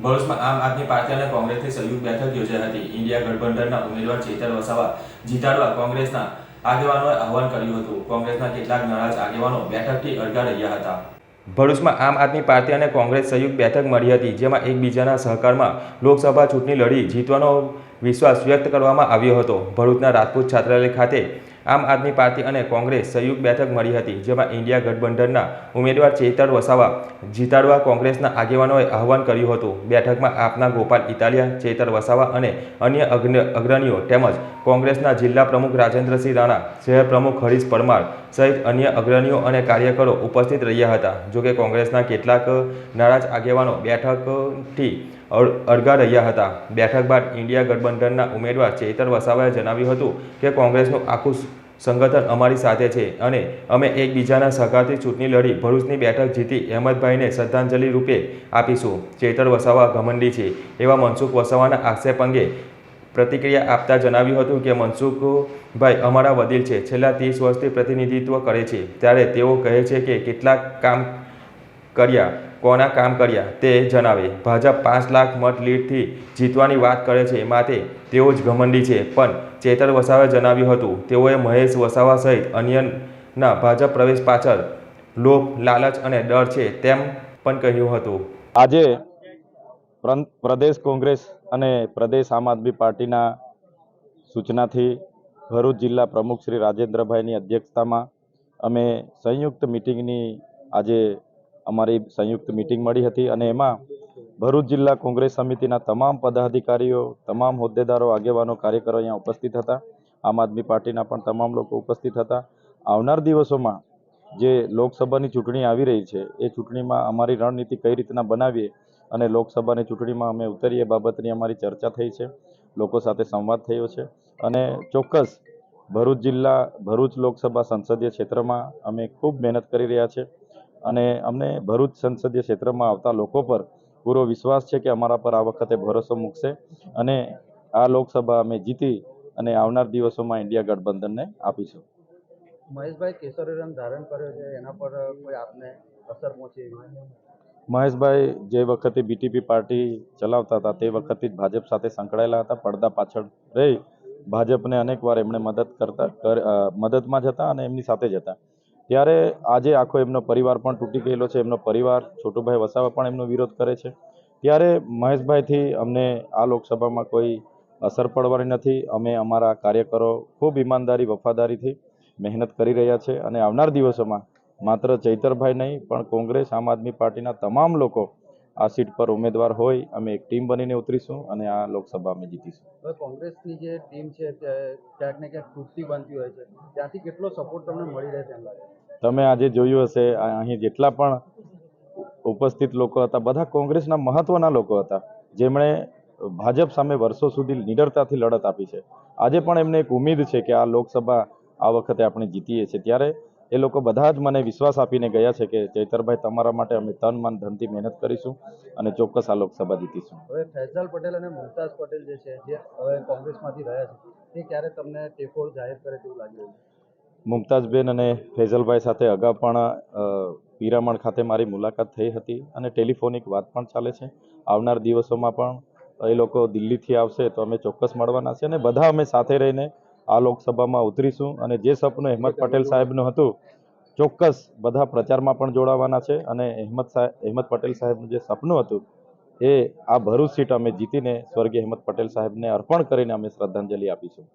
ભરૂચમાં આમ આદમી પાર્ટી અને કોંગ્રેસની સંયુક્ત બેઠક યોજાઈ હતી. ઇન્ડિયા ગઠબંધનના ઉમેદવાર ચેતર વસાવા જીતાડવા કોંગ્રેસના આગેવાનોએ આહવાન કર્યું હતું. કોંગ્રેસના કેટલાક નારાજ આગેવાનો બેઠકથી અડગા રહ્યા હતા. ભરૂચમાં આમ આદમી પાર્ટી અને કોંગ્રેસ સંયુક્ત બેઠક મળી હતી, જેમાં એકબીજાના સહકારમાં લોકસભા ચૂંટણી લડી જીતવાનો વિશ્વાસ વ્યક્ત કરવામાં આવ્યો હતો. ભરૂચના રાજપૂત છાત્રાલય ખાતે આમ આદમી પાર્ટી અને કોંગ્રેસ સંયુક્ત બેઠક મળી હતી, જેમાં ઇન્ડિયા ગઠબંધનના ઉમેદવાર ચેતર વસાવા જીતાડવા કોંગ્રેસના આગેવાનોએ આહવાન કર્યું હતું. બેઠકમાં આપના ગોપાલ ઇટાલિયા, ચેતર વસાવા અને અન્ય અગ્રણીઓ તેમજ કોંગ્રેસના જિલ્લા પ્રમુખ રાજેન્દ્રસિંહ રાણા, શહેર પ્રમુખ હરીશ પરમાર સહિત અન્ય અગ્રણીઓ અને કાર્યકરો ઉપસ્થિત રહ્યા હતા. જોકે કોંગ્રેસના કેટલાક નારાજ આગેવાનો બેઠકથી અળગા રહ્યા હતા. બેઠક બાદ ઇન્ડિયા ગઠબંધનના ઉમેદવાર ચેતર વસાવાએ જણાવ્યું હતું કે કોંગ્રેસનું આખું સંગઠન અમારી સાથે છે અને અમે એકબીજાના સહકારથી ચૂંટણી લડી, ભરૂચની બેઠક જીતી અહેમદભાઈને શ્રદ્ધાંજલિ રૂપે આપીશું. ચેતર વસાવા ઘમંડી છે. એવા મનસુખ વસાવાના આક્ષેપ અંગે પ્રતિક્રિયા આપતા જણાવ્યું હતું કે મનસુખભાઈ અમારા વડીલ છે. છેલ્લા ત્રીસ વર્ષથી પ્રતિનિધિત્વ કરે છે. ત્યારે તેઓ કહે છે કે કેટલાક કામ કર્યા કોના કામ કર્યા તે જણાવે. ભાજપ પાંચ લાખ મત લીડથી જીતવાની વાત કરે છે માટે તેઓ જ ઘમંડી છે. પણ ચેતર વસાવાએ જણાવ્યું હતું, તેઓએ મહેશ વસાવા સહિત અન્યના ભાજપ પ્રવેશ પાછળ લોભ, લાલચ અને ડર છે તેમ પણ કહ્યું હતું. આજે પ્રં- પ્રદેશ કોંગ્રેસ અને પ્રદેશ આમ આદમી પાર્ટીના સૂચનાથી ભરૂચ જિલ્લા પ્રમુખ શ્રી રાજેન્દ્રભાઈની અધ્યક્ષતામાં અમે સંયુક્ત મિટિંગની આજે અમારી સંયુક્ત મિટિંગ મળી હતી અને એમાં ભરૂચ જિલ્લા કોંગ્રેસ સમિતિના તમામ પદાધિકારીઓ, તમામ હોદ્દેદારો, આગેવાનો, કાર્યકરો અહીંયા ઉપસ્થિત હતા. આમ આદમી પાર્ટીના પણ તમામ લોકો ઉપસ્થિત હતા. આવનાર દિવસોમાં જે લોકસભાની ચૂંટણી આવી રહી છે, એ ચૂંટણીમાં અમારી રણનીતિ કઈ રીતના બનાવીએ અને લોકસભાની ચૂંટણીમાં અમે ઉતરીએ બાબતની અમારી ચર્ચા થઈ છે, લોકો સાથે સંવાદ થયો છે. અને ચોક્કસ ભરૂચ જિલ્લા, ભરૂચ લોકસભા સંસદીય ક્ષેત્રમાં અમે ખૂબ મહેનત કરી રહ્યા છે. અને અમને ભરૂચ સંસદીય ક્ષેત્રમાં આવતા લોકો પર પૂરો વિશ્વાસ છે કે અમારા પર આ વખતે ભરોસો મૂકશે. અને આ લોકસભા અમે જીતી અને આવનાર દિવસોમાં ઇન્ડિયા ગઠબંધનને આપીશું. મહેશભાઈ કેસરી રંગ ધારણ કર્યો છે એના પર કોઈ આપને અસર પહોંચી મહેશભાઈ જે વખતે બીટીપી પાર્ટી ચલાવતા હતા તે વખતથી જ ભાજપ સાથે સંકળાયેલા હતા પડદા પાછળ રહી ભાજપને અનેકવાર એમણે મદદ કરતા કર- મદદમાં જ હતા અને એમની સાથે જ હતા. ત્યારે આજે આખો એમનો પરિવાર પણ તૂટી ગયેલો છે. એમનો પરિવાર, છોટુભાઈ વસાવા પણ એમનો વિરોધ કરે છે. ત્યારે મહેશભાઈથી અમને આ લોકસભામાં કોઈ અસર પડવાની નથી. અમે અમારા કાર્યકરો ખૂબ ઈમાનદારી, વફાદારીથી મહેનત કરી રહ્યા છે. અને આવનાર દિવસોમાં માત્ર ચૈતરભાઈ નહીં, પણ કોંગ્રેસ, આમ આદમી પાર્ટીના તમામ લોકો આ સીટ પર ઉમેદવાર હોય અમે એક ટીમ બનીને ઉતરીશું અને આ લોકસભા અમે જીતીશું. કોંગ્રેસની જે ટીમ છે ક્યાંક ને ક્યાંક તૂટતી બનતી હોય છે. ત્યાંથી કેટલો સપોર્ટ તમને મળી રહે તેમ લાગે? તમે આજે જોયું હશે આ અહીં જેટલા પણ ઉપસ્થિત લોકો હતા બધા કોંગ્રેસના મહત્વના લોકો હતા જેમણે ભાજપ સામે વર્ષો સુધી નિડરતાથી લડત આપી છે. આજે પણ એમને એક ઉમેદ છે કે આ લોકસભા આ વખતે આપણે જીતીએ છીએ. ત્યારે એ લોકો બધા જ મને વિશ્વાસ આપીને ગયા છે કે ચૈતરભાઈ તમારા માટે અમે તન મન ધનથી મહેનત કરીશું અને ચોક્કસ આ લોકસભા જીતીશું. હવે ફૈઝલ પટેલ અને મુમતાઝ પટેલ જે છે જે હવે કોંગ્રેસમાંથી રહ્યા છે તે ક્યારે તમને ટેકો જાહેર કરે તેવું લાગી રહ્યું મુમતાઝબેન અને ફૈઝલભાઈ સાથે અગાઉ પણ પીરામણ ખાતે મારી મુલાકાત થઈ હતી અને ટેલિફોનિક વાત પણ ચાલે છે. આવનાર દિવસોમાં પણ એ લોકો દિલ્હીથી આવશે તો અમે ચોક્કસ મળવાના છે અને બધા અમે સાથે રહીને આ લોકસભામાં ઉતરીશું અને જે સપનું અહેમદ પટેલ સાહેબનું હતું, ચોક્કસ બધા પ્રચારમાં પણ જોડાવાના છે અને અહેમદ સાહેબ અહેમદ પટેલ સાહેબનું જે સપનું હતું, એ આ ભરૂચ સીટ અમે જીતીને સ્વર્ગીય અહેમદ પટેલ સાહેબને અર્પણ કરીને અમે શ્રદ્ધાંજલિ આપીશું.